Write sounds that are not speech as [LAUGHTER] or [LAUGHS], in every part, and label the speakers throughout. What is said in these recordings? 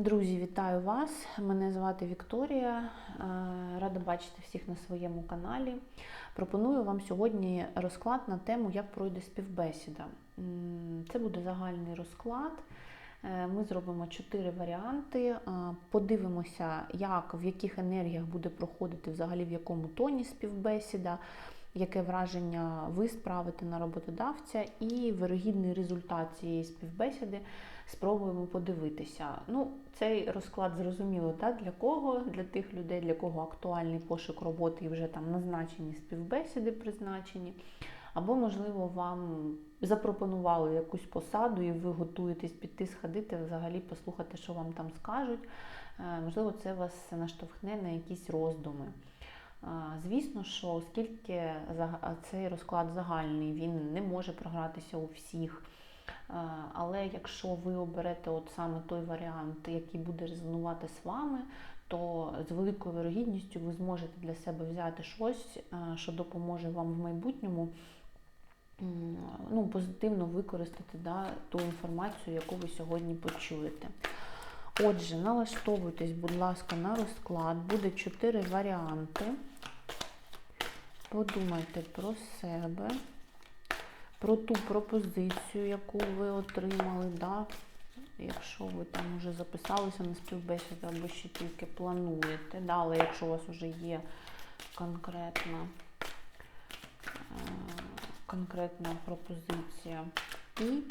Speaker 1: Друзі, вітаю вас! Мене звати Вікторія. Е, Рада бачити всіх на своєму каналі. Пропоную вам сьогодні розклад на тему, як пройде співбесіда. Це буде загальний розклад. Е, Ми зробимо чотири варіанти. Е, Подивимося, як в яких енергіях буде проходити, взагалі в якому тоні співбесіда, яке враження ви справите на роботодавця, і вирогідний результат цієї співбесіди спробуємо подивитися. Ну, цей розклад зрозуміло, так? для кого? Для тих людей, для кого актуальний пошук роботи і вже там назначені співбесіди призначені. Або, можливо, вам запропонували якусь посаду, і ви готуєтесь піти, сходити, взагалі послухати, що вам там скажуть. Е, Можливо, це вас наштовхне на якісь роздуми. Е, Звісно, що оскільки цей розклад загальний, він не може програтися у всіх. Е, Але якщо ви оберете от саме той варіант, який буде резонувати з вами, то з великою вирогідністю ви зможете для себе взяти щось, е, що допоможе вам в майбутньому ну, позитивно використати да, ту інформацію, яку ви сьогодні почуєте. Отже, налаштовуйтесь, будь ласка, на розклад. Буде чотири варіанти. Подумайте про себе, про ту пропозицію, яку ви отримали, да? якщо ви там вже записалися на співбесіду або ще тільки плануєте. Да? Але якщо у вас вже є конкретна, е, конкретна пропозиція. І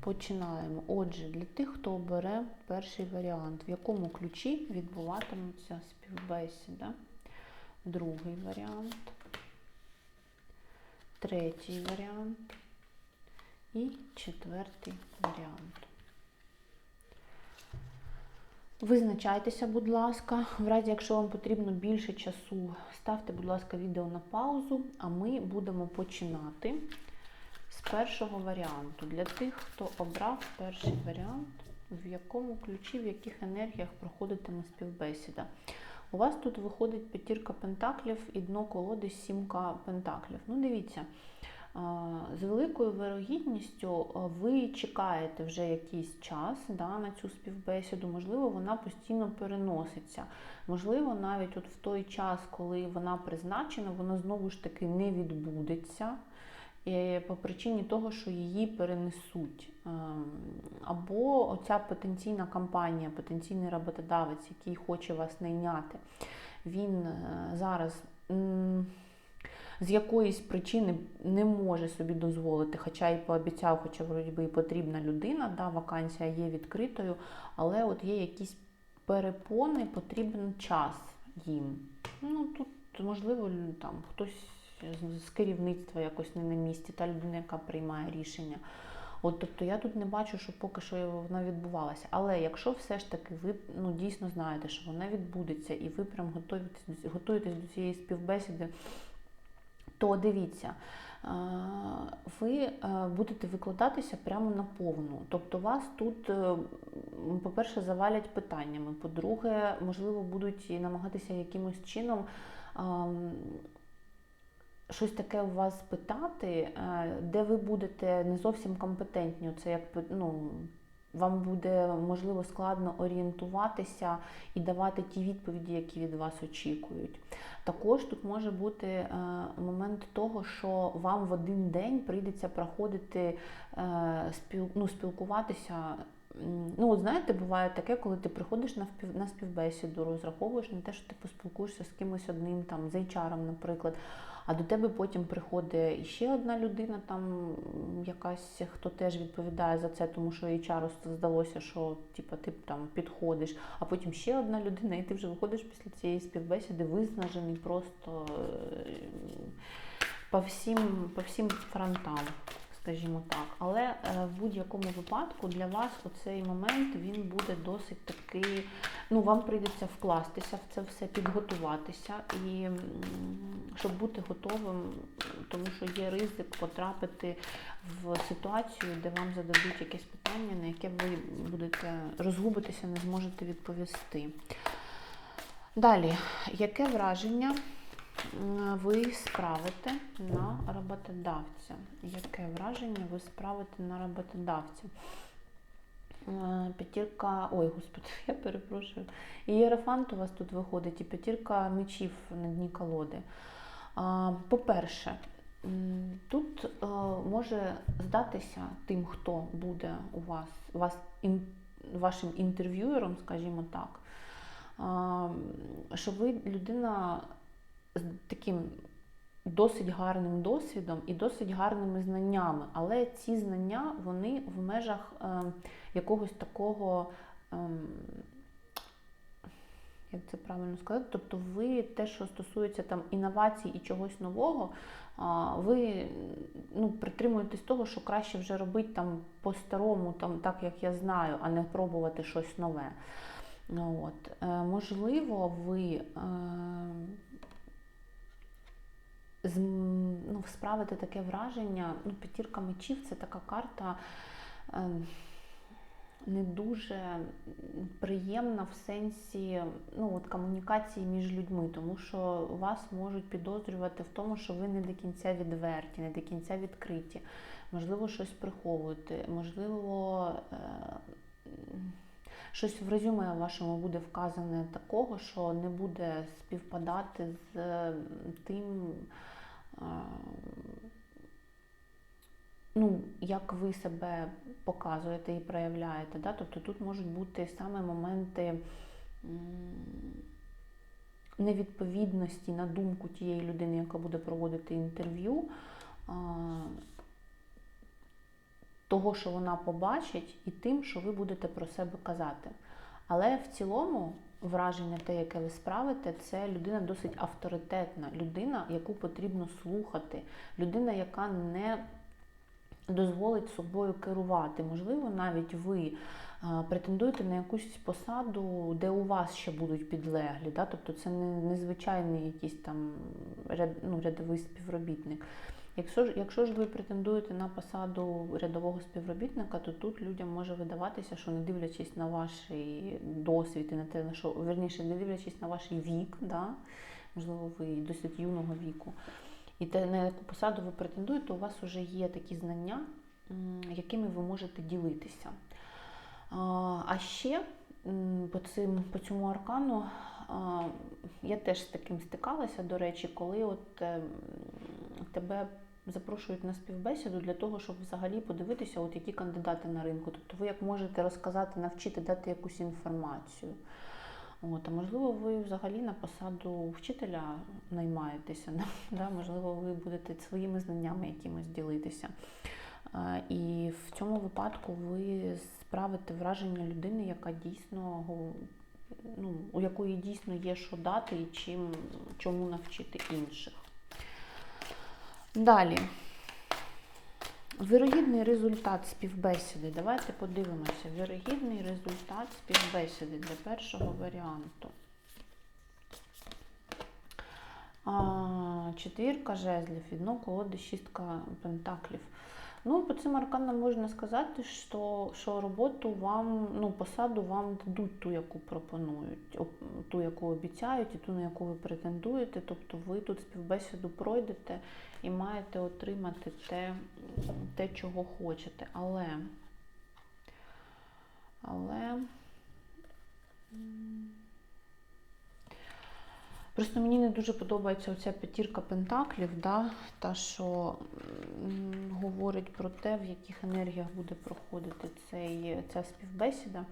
Speaker 1: починаємо. Отже, для тих, хто обере перший варіант, в якому ключі відбуватиметься співбесіда. Другий варіант, третій варіант і четвертий варіант. Визначайтеся, будь ласка. В разі, якщо вам потрібно більше часу, ставте, будь ласка, відео на паузу, а ми будемо починати з першого варіанту. Для тих, хто обрав перший варіант, в якому ключі, в яких енергіях проходитиме співбесіда. У вас тут виходить п'ятірка пентаклів і дно колоди сімка пентаклів. Ну, дивіться, з великою вирогідністю ви чекаєте вже якийсь час да, на цю співбесіду, можливо, вона постійно переноситься. Можливо, навіть от в той час, коли вона призначена, вона знову ж таки не відбудеться. Е, По причині того, що її перенесуть. Ем, Або оця потенційна компанія, потенційний роботодавець, який хоче вас найняти, він е, зараз з якоїсь причини не може собі дозволити, хоча і пообіцяв, хоча вроді би і потрібна людина, да, вакансія є відкритою, але от є якісь перепони, потрібен час їм. Ну тут можливо там хтось з- керівництва якось не на місці, та людина, яка приймає рішення. От, тобто я тут не бачу, що поки що вона відбувалася. Але якщо все ж таки ви ну, дійсно знаєте, що вона відбудеться, і ви прям готуєтесь, готуєтесь до цієї співбесіди, то дивіться, е, ви е, будете викладатися прямо на повну. Тобто вас тут, е, по-перше, завалять питаннями. По-друге, можливо, будуть намагатися якимось чином. Щось таке у вас питати, е, де ви будете не зовсім компетентні. Це як ну, вам буде можливо складно орієнтуватися і давати ті відповіді, які від вас очікують. Також тут може бути е, момент того, що вам в один день прийдеться проходити е, ну, спілкуватися. Ну, от знаєте, буває таке, коли ти приходиш на впів- на співбесіду, розраховуєш на те, що ти поспілкуєшся з кимось одним, там, з HR, наприклад. А до тебе потім приходить ще одна людина, там якась, хто теж відповідає за це, тому що HR здалося, що типу, ти там підходиш, а потім ще одна людина, і ти вже виходиш після цієї співбесіди виснажений просто е, по всім, по всім фронтам. Скажімо так, але е, в будь-якому випадку для вас оцей момент він буде досить такий. Ну, вам прийдеться вкластися в це все, підготуватися і щоб бути готовим, тому що є ризик потрапити в ситуацію, де вам зададуть якесь питання, на яке ви будете розгубитися, не зможете відповісти. Далі, яке враження ви справите на роботодавця? Яке враження ви справите на роботодавця? Е, П'ятірка, ой, господи, [LAUGHS] я перепрошую. І Єрофант у вас тут виходить, і п'ятірка мечів на дні колоди. По-перше, тут е, може здатися тим, хто буде у вас, вас вашим інтерв'юером, скажімо так, що ви людина з таким досить гарним досвідом і досить гарними знаннями, але ці знання вони в межах е, якогось такого. ем, як це правильно сказати? Тобто ви те, що стосується там інновацій і чогось нового, ви ну, притримуєтесь того, що краще вже робити там по-старому, там, так як я знаю, а не пробувати щось нове. От. Е, можливо, ви е, ну, справите таке враження, ну, п'ятірка мечів це така карта. е, не дуже приємна в сенсі ну, от комунікації між людьми, тому що вас можуть підозрювати в тому, що ви не до кінця відверті, не до кінця відкриті. Можливо, щось приховуєте, можливо, е, щось в резюме вашому буде вказане такого, що не буде співпадати з тим. Ну, як ви себе показуєте і проявляєте. Да? Тобто тут можуть бути саме моменти невідповідності на думку тієї людини, яка буде проводити інтерв'ю, того, що вона побачить, і тим, що ви будете про себе казати. Але в цілому враження, те, яке ви справите, це людина досить авторитетна, людина, яку потрібно слухати, людина, яка не дозволить собою керувати. Можливо, навіть ви е, претендуєте на якусь посаду, де у вас ще будуть підлеглі. Да? Тобто це не незвичайний якийсь там ряд, ну, рядовий співробітник. Якщо ж, якщо ж ви претендуєте на посаду рядового співробітника, то тут людям може видаватися, що не дивлячись на ваш досвід і на те, на що верніше, не дивлячись на ваш вік, да? можливо, ви досить юного віку, і те, на яку посаду ви претендуєте, у вас вже є такі знання, якими ви можете ділитися. А, А ще по, цим, по цьому аркану я теж з таким стикалася, до речі, коли от е, тебе запрошують на співбесіду для того, щоб взагалі подивитися, от які кандидати на ринку. Тобто ви як можете розказати, навчити, дати якусь інформацію. От, а можливо, ви взагалі на посаду вчителя наймаєтеся, [LAUGHS] да? можливо, ви будете своїми знаннями якимось ділитися. І в цьому випадку ви справите враження людини, яка дійсно ну, у якої дійсно є що дати і чим, чому навчити інших. Далі. Вирогідний результат співбесіди. Давайте подивимося. Вірогідний результат співбесіди для першого варіанту. А, четвірка жезлів, відно колоди, шістка пентаклів. Ну, по цим арканам можна сказати, що, що роботу вам, ну, посаду вам дадуть ту, яку пропонують, ту, яку обіцяють, і ту, на яку ви претендуєте. Тобто ви тут співбесіду пройдете і маєте отримати те, те чого хочете. Але, але Просто мені не дуже подобається оця п'ятірка пентаклів, да, та, що говорить про те, в яких енергіях буде проходити цей, ця співбесіда.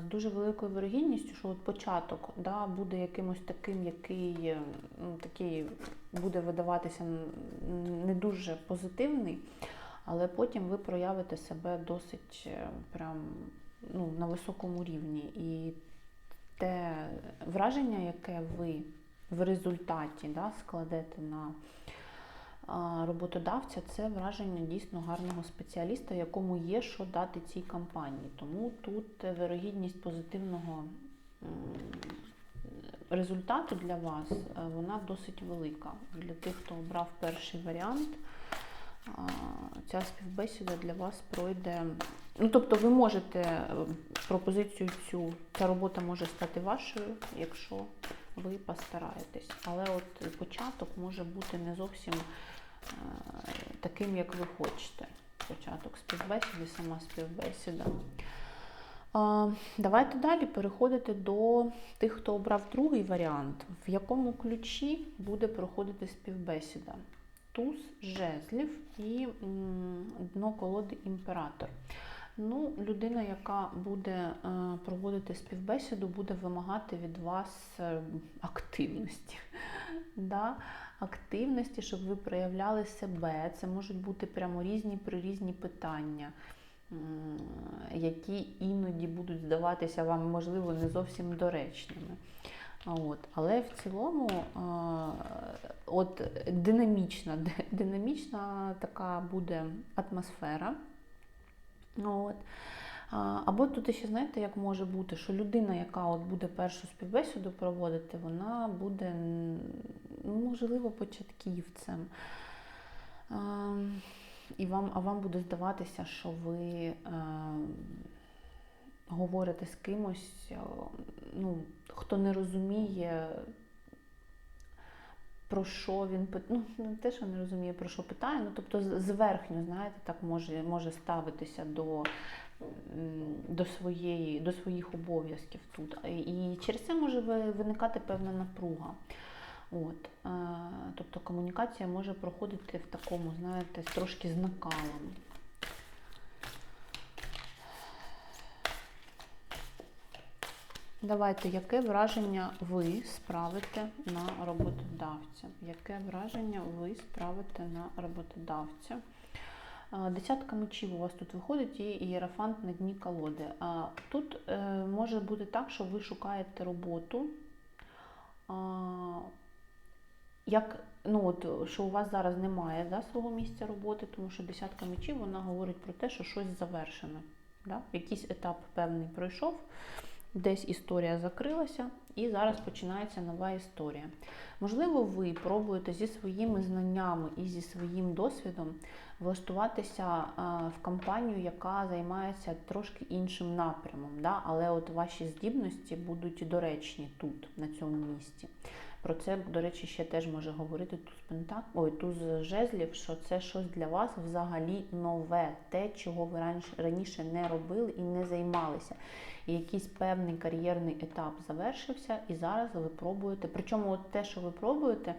Speaker 1: З дуже великою вирогідністю, що от початок да, буде якимось таким, який ну, такий буде видаватися не дуже позитивний, але потім ви проявите себе досить е, прям ну, на високому рівні. І те враження, яке ви в результаті да, складете на роботодавця, це враження дійсно гарного спеціаліста, якому є що дати цій компанії. Тому тут е, вирогідність позитивного результату для вас е, вона досить велика. Для тих, хто обрав перший варіант, ця співбесіда для вас пройде. Ну, тобто ви можете е, пропозицію цю, ця робота може стати вашою, якщо ви постараєтесь. Але от початок може бути не зовсім е, таким, як ви хочете. початок співбесіди, сама співбесіда. Давайте далі переходити до тих, хто обрав другий варіант, в якому ключі буде проходити співбесіда. Туз жезлів і дно колоди імператор. Ну, людина, яка буде е, проводити співбесіду, буде вимагати від вас е, активності. [LAUGHS] Да? Активності, щоб ви проявляли себе. Це можуть бути прямо різні прирізні питання, які іноді будуть здаватися вам, можливо, не зовсім доречними. От. Але в цілому е, от динамічна, [LAUGHS] динамічна така буде атмосфера. От. Або тут ще знаєте, як може бути, що людина, яка от буде першу співбесіду проводити, вона буде, ну, можливо, початківцем. І вам, а вам буде здаватися, що ви е, говорите з кимось, ну, хто не розуміє, про що він ну, не те, що не розуміє, про що питає, ну тобто зверхню знаєте, так може, може ставитися до, до, своєї, до своїх обов'язків тут. І через це може виникати певна напруга. От, е, тобто комунікація може проходити в такому, знаєте, трошки з накалом. Давайте, яке враження ви справите на роботодавця? Яке враження ви справите на роботодавця? Десятка мечів у вас тут виходить і ієрофант на дні колоди. Тут е, може бути так, що ви шукаєте роботу. Як, ну от, що у вас зараз немає да, свого місця роботи, тому що десятка мечів вона говорить про те, що щось завершено. Да? Якийсь етап певний пройшов, десь історія закрилася, і зараз починається нова історія. Можливо, ви пробуєте зі своїми знаннями і зі своїм досвідом влаштуватися в компанію, яка займається трошки іншим напрямом, да? але от ваші здібності будуть доречні тут, на цьому місці. Про це, до речі, ще теж може говорити туз пентак, ой, туз жезлів, що це щось для вас взагалі нове, те, чого ви раніше, не робили і не займалися. І якийсь певний кар'єрний етап завершився, і зараз ви пробуєте. Причому от те, що ви пробуєте,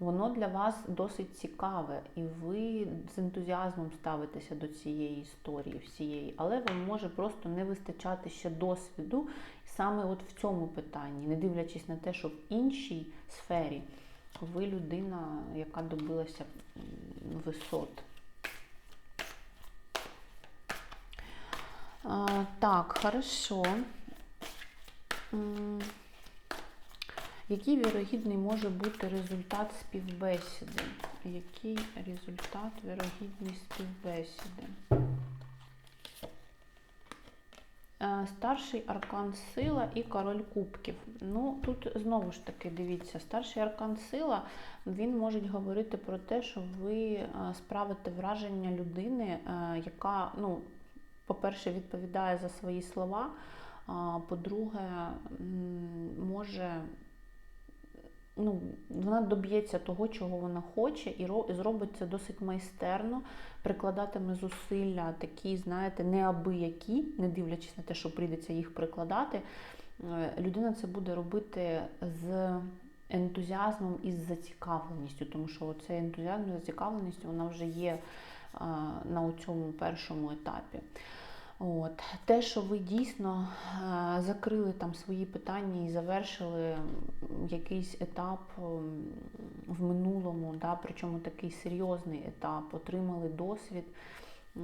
Speaker 1: воно для вас досить цікаве, і ви з ентузіазмом ставитеся до цієї історії всієї, але вам може просто не вистачати ще досвіду саме от в цьому питанні, не дивлячись на те, що в іншій сфері ви людина, яка добилася висот. А, так, хорошо. Який вірогідний може бути результат співбесіди? Який результат вірогідний співбесіди? Е, Старший аркан сила і король кубків. Ну, тут знову ж таки дивіться, старший аркан сила він може говорити про те, що ви е, справите враження людини, е, яка, ну, по-перше, відповідає за свої слова, а по-друге, може ну, вона доб'ється того, чого вона хоче, і зробить це досить майстерно, прикладатиме зусилля такі, знаєте, неабиякі, не дивлячись на те, що прийдеться їх прикладати. Е, Людина це буде робити з ентузіазмом і з зацікавленістю, тому що цей ентузіазм і зацікавленість вона вже є на цьому першому етапі. От. Те, що ви дійсно е, закрили там свої питання і завершили якийсь етап в минулому, да, причому такий серйозний етап, отримали досвід. Е,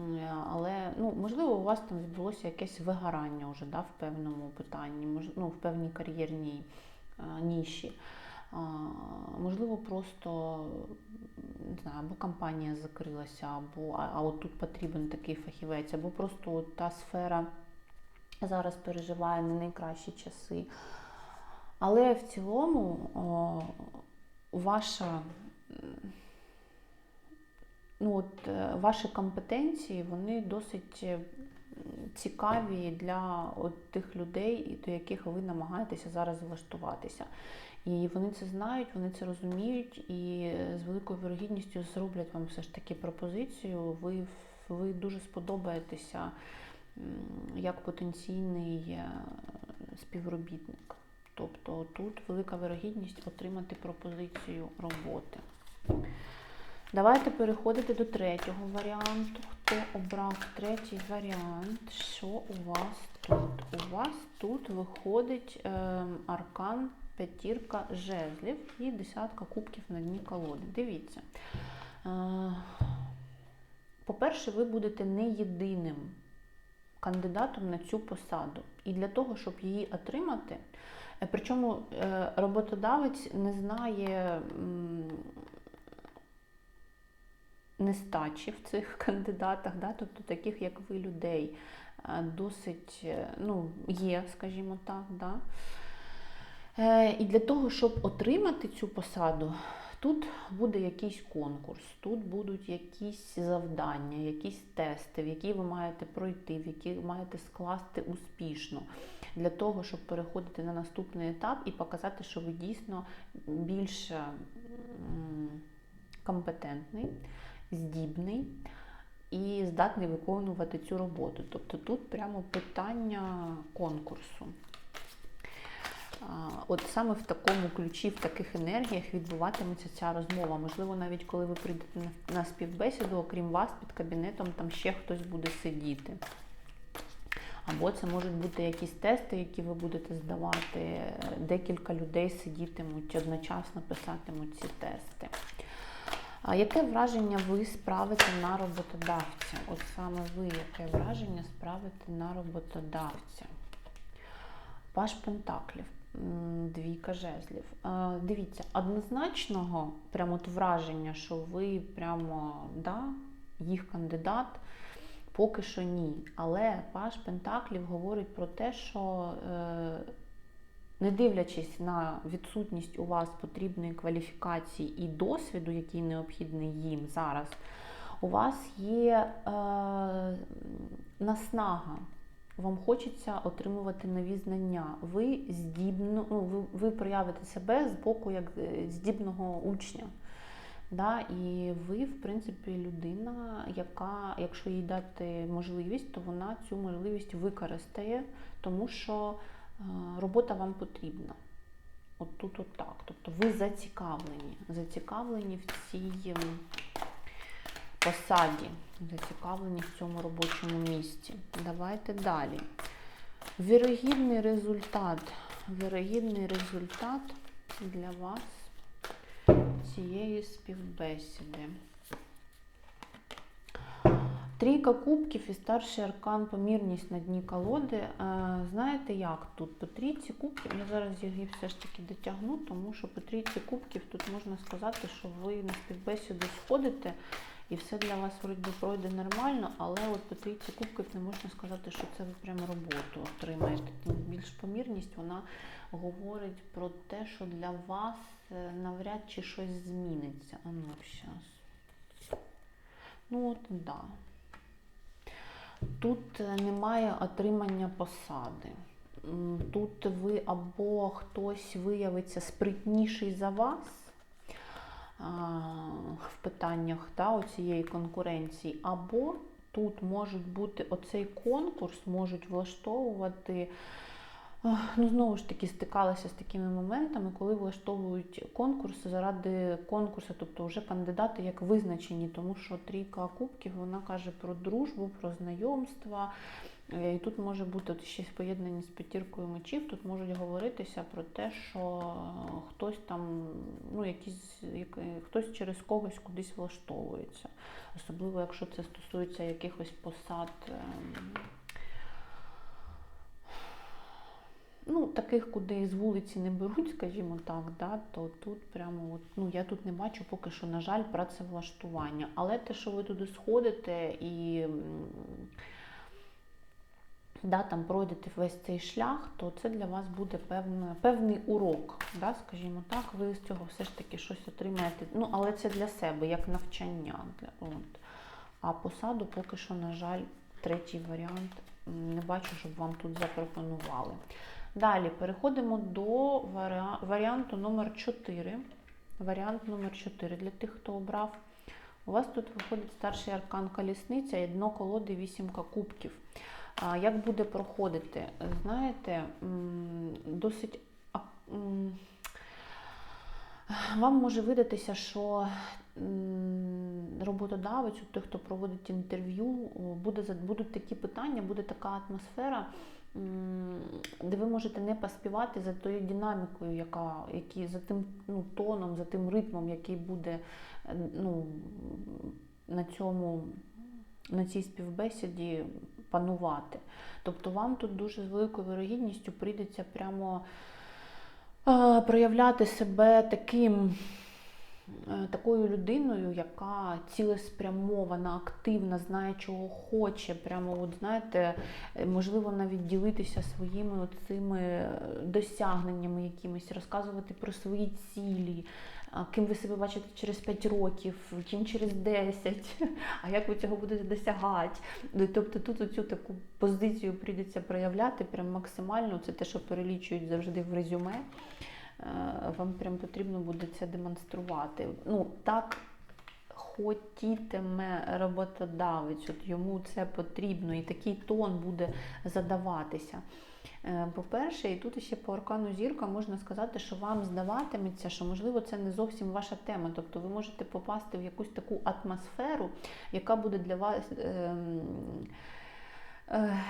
Speaker 1: Але ну, можливо, у вас там відбулося якесь вигорання вже да, в певному питанні, ну, в певній кар'єрній е, ніші. Можливо, просто не знаю, або компанія закрилася, або а, от тут потрібен такий фахівець, або просто та сфера зараз переживає не найкращі часи. Але в цілому о, ваша, ну, от, е, ваші компетенції вони досить е, цікаві для от тих людей, до яких ви намагаєтеся зараз влаштуватися. І вони це знають, вони це розуміють, і з великою вірогідністю зроблять вам все ж таки пропозицію. Ви ви дуже сподобаєтеся як потенційний е, співробітник. Тобто тут велика вирогідність отримати пропозицію роботи. Давайте переходити до третього варіанту. Хто обрав третій варіант? Що у вас тут? У вас тут виходить е, аркан, п'ятірка жезлів і десятка кубків на дні колоди. Дивіться. Е, по-перше, ви будете не єдиним кандидатом на цю посаду. І для того, щоб її отримати, е, причому е, роботодавець не знає нестачі в цих [LAUGHS] кандидатах, да? тобто таких, як ви, людей, досить ну, є, скажімо так. Да? Е, І для того, щоб отримати цю посаду, тут буде якийсь конкурс, тут будуть якісь завдання, якісь тести, в які ви маєте пройти, в які ви маєте скласти успішно, для того, щоб переходити на наступний етап і показати, що ви дійсно більш компетентний, здібний і здатний виконувати цю роботу. Тобто тут прямо питання конкурсу. От саме в такому ключі, в таких енергіях відбуватиметься ця розмова. Можливо, навіть коли ви прийдете на- співбесіду, окрім вас, під кабінетом там ще хтось буде сидіти. Або це можуть бути якісь тести, які ви будете здавати. Декілька людей сидітимуть, одночасно писатимуть ці тести. А яке враження ви справите на роботодавця? От саме ви, яке враження справите на роботодавця? Паш Пентаклів, двійка жезлів. Е, Дивіться, однозначного прямо от враження, що ви прямо да, їх кандидат, поки що ні. Але Паш Пентаклів говорить про те, що е, не дивлячись на відсутність у вас потрібної кваліфікації і досвіду, який необхідний їм зараз, у вас є е, наснага. Вам хочеться отримувати нові знання. Ви здібно, ну, ви, ви проявите себе з боку як е, здібного учня. Да? І ви, в принципі, людина, яка, якщо їй дати можливість, то вона цю можливість використає, тому що е, робота вам потрібна. От тут, от так. Тобто ви зацікавлені, зацікавлені в цій ем, посаді, зацікавлені в цьому робочому місці. Давайте далі. Вірогідний результат. Вірогідний результат для вас цієї співбесіди. Трійка кубків і старший аркан помірність на дні колоди. Е, Знаєте як тут? По трійці кубків, я зараз її все ж таки дотягну, тому що по трійці кубків тут можна сказати, що ви на співбесіду сходите і все для вас вроді пройде нормально, але от по трійці кубків не можна сказати, що це ви прямо роботу отримаєте. Тим більш помірність вона говорить про те, що для вас е, навряд чи щось зміниться. А ну, зараз. Ну от да. Тут е, немає отримання посади. Тут ви або хтось виявиться спритніший за вас в питаннях та, цієї конкуренції, або тут можуть бути оцей конкурс, можуть влаштовувати. Ну, знову ж таки, стикалася з такими моментами, коли влаштовують конкурси заради конкурсу, тобто вже кандидати як визначені, тому що трійка кубків вона каже про дружбу, про знайомства. Е, І тут може бути от ще поєднані з п'ятіркою мечів, тут можуть говоритися про те, що хтось там, ну, якісь, як- хтось через когось кудись влаштовується. Особливо, якщо це стосується якихось посад. ем, ну, таких, куди з вулиці не беруть, скажімо так, да, то тут прямо от, ну, я тут не бачу поки що, на жаль, працевлаштування. Але те, що ви туди сходите і да, там пройдете весь цей шлях, то це для вас буде певне, певний урок, да, скажімо так, ви з цього все ж таки щось отримаєте. Ну, але це для себе, як навчання. Для, от. А посаду поки що, на жаль, третій варіант не бачу, щоб вам тут запропонували. Далі переходимо до варіа- варіанту номер 4. Варіант номер 4 для тих, хто обрав У вас тут виходить старший аркан колісниця і дно колоди вісімка кубків. А, Як буде проходити? Знаєте, досить вам може видатися, що роботодавець, той, хто проводить інтерв'ю, буде, будуть такі питання, буде така атмосфера, де ви можете не поспівати за тою динамікою, яка, які, за тим ну, тоном, за тим ритмом, який буде е, ну, на цьому, на цій співбесіді панувати. Тобто вам тут дуже з великою вирогідністю прийдеться прямо е, проявляти себе таким. е, Такою людиною, яка цілеспрямована, активна, знає, чого хоче, прямо, от знаєте, е, можливо, навіть ділитися своїми цими досягненнями якимись, розказувати про свої цілі, ким ви себе бачите через 5 років, ким через 10, а як ви цього будете досягати. Ну, Тобто тут оцю таку позицію прийдеться проявляти прям максимально. Це те, що перелічують завжди в резюме. Е, Вам прям потрібно буде це демонструвати. Ну, так хотітиме роботодавець, от йому це потрібно, і такий тон буде задаватися. Е, По-перше, і тут ще по аркану зірка можна сказати, що вам здаватиметься, що можливо це не зовсім ваша тема. Тобто ви можете попасти в якусь таку атмосферу, яка буде для вас. ем, е,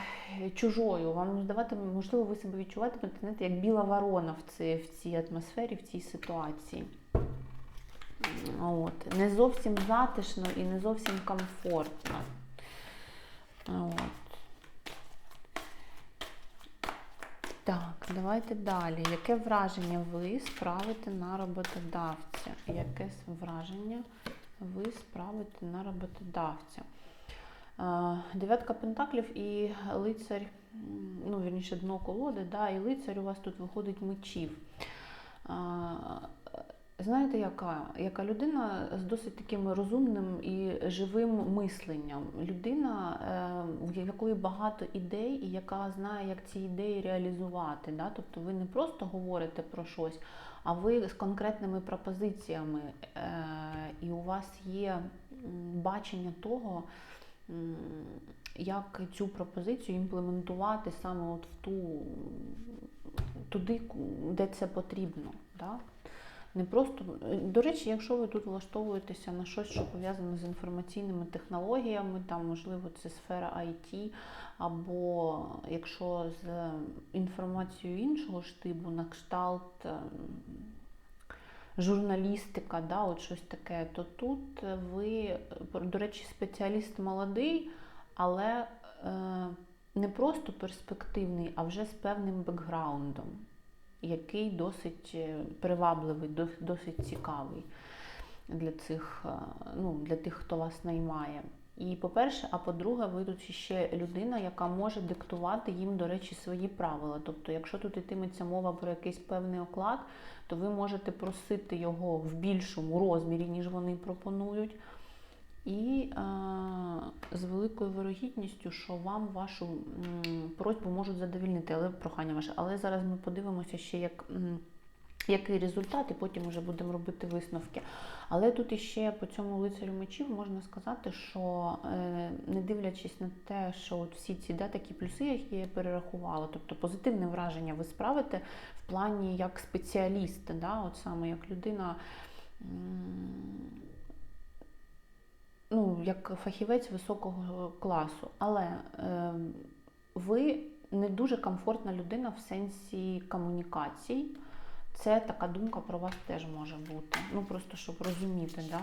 Speaker 1: Чужою, вам здавати, можливо, ви себе відчуватимете знаєте, як біла ворона в цій, в цій атмосфері, в цій ситуації. От. Не зовсім затишно і не зовсім комфортно. От. Так, давайте далі. Яке враження ви справите на роботодавця? Яке враження ви справите на роботодавця? Е, Дев'ятка пентаклів і лицар, ну, вірніше, дно колоди, да, і лицар у вас тут виходить мечів. Знаєте, яка? Яка людина з досить таким розумним і живим мисленням. Людина, е, в якої багато ідей, і яка знає, як ці ідеї реалізувати. Да? Тобто ви не просто говорите про щось, а ви з конкретними пропозиціями, е, і у вас є бачення того, як цю пропозицію імплементувати саме от в ту туди, де це потрібно. Да? Не просто до речі, якщо ви тут влаштовуєтеся на щось, що пов'язане з інформаційними технологіями, там можливо це сфера IT, або якщо з інформацією іншого штибу, на кшталт ем, журналістика, да, от щось таке, то тут ви, до речі, спеціаліст молодий, але е, не просто перспективний, а вже з певним бекграундом який досить е, привабливий, досить цікавий для цих, е, ну, для тих, хто вас наймає. І по-перше, а по-друге, ви тут ще людина, яка може диктувати їм, до речі, свої правила. Тобто, якщо тут йтиметься мова про якийсь певний оклад, то ви можете просити його в більшому розмірі, ніж вони пропонують. І е, з великою вирогідністю, що вам вашу м, просьбу можуть задовільнити, але прохання ваше. Але зараз ми подивимося ще, як, м, який результат, і потім вже будемо робити висновки. Але тут іще по цьому лицарю мечів можна сказати, що е, не дивлячись на те, що от всі ці да, такі плюси, які я перерахувала, тобто позитивне враження ви справите в плані як спеціаліст, да, от саме як людина. м, ну, як фахівець високого класу, але е, ви не дуже комфортна людина в сенсі комунікацій. Це така думка про вас теж може бути. Ну просто щоб розуміти, да,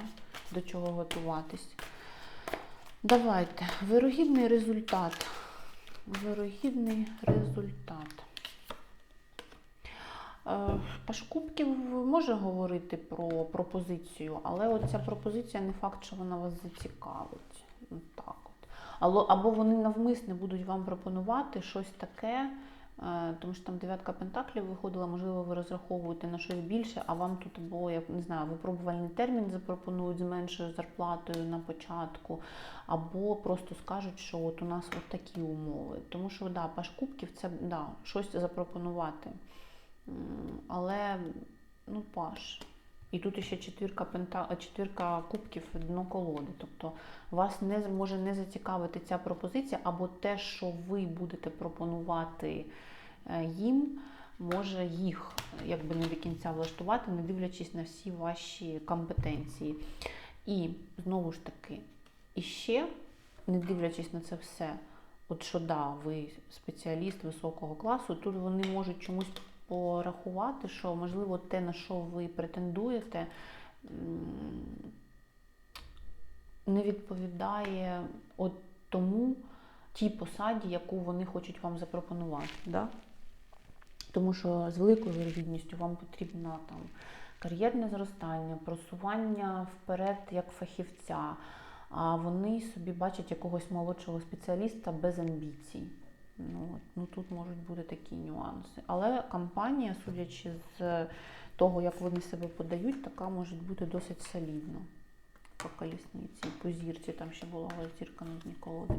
Speaker 1: до чого готуватись. Давайте. Вирогідний результат. Вирогідний результат. Е, Паш Кубків може говорити про пропозицію, але от ця пропозиція не факт, що вона вас зацікавить. Ну, Так от. Або, вони навмисне будуть вам пропонувати щось таке, е, тому що там дев'ятка пентаклів виходила, можливо, ви розраховуєте на щось більше, а вам тут або як не знаю, випробувальний термін запропонують з меншою зарплатою на початку, або просто скажуть, що от у нас от такі умови. Тому що да, Паш Кубків це да, щось запропонувати. Але, ну, Паш, І тут ще четвірка, пента, четвірка кубків дно колоди. Тобто вас не може не зацікавити ця пропозиція, або те, що ви будете пропонувати е, їм, може їх е, якби не до кінця влаштувати, не дивлячись на всі ваші компетенції. І знову ж таки, і ще, не дивлячись на це все, от що да, ви спеціаліст високого класу, тут вони можуть чомусь порахувати, що можливо те, на що ви претендуєте, не відповідає от тому тій посаді, яку вони хочуть вам запропонувати. Да? Тому що з великою вірогідністю вам потрібно там кар'єрне зростання, просування вперед як фахівця. А вони собі бачать якогось молодшого спеціаліста без амбіцій. Ну, ну тут можуть бути такі нюанси. Але компанія, судячи з того, як вони себе подають, така може бути досить солідна. По колісниці, по зірці, там ще була зірка на дні колоди.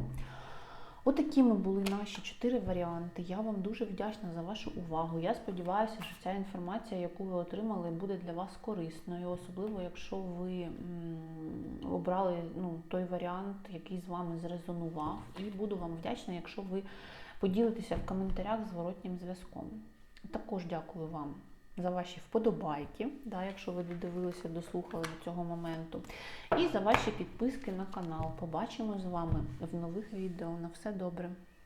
Speaker 1: Отакими були наші чотири варіанти. Я вам дуже вдячна за вашу увагу. Я сподіваюся, що ця інформація, яку ви отримали, буде для вас корисною, особливо якщо ви обрали ну, той варіант, який з вами зрезонував. І буду вам вдячна, якщо ви поділитеся в коментарях зворотнім зв'язком. Також дякую вам за ваші вподобайки, да, якщо ви додивилися, дослухали до цього моменту. І за ваші підписки на канал. Побачимо з вами в нових відео. На все добре.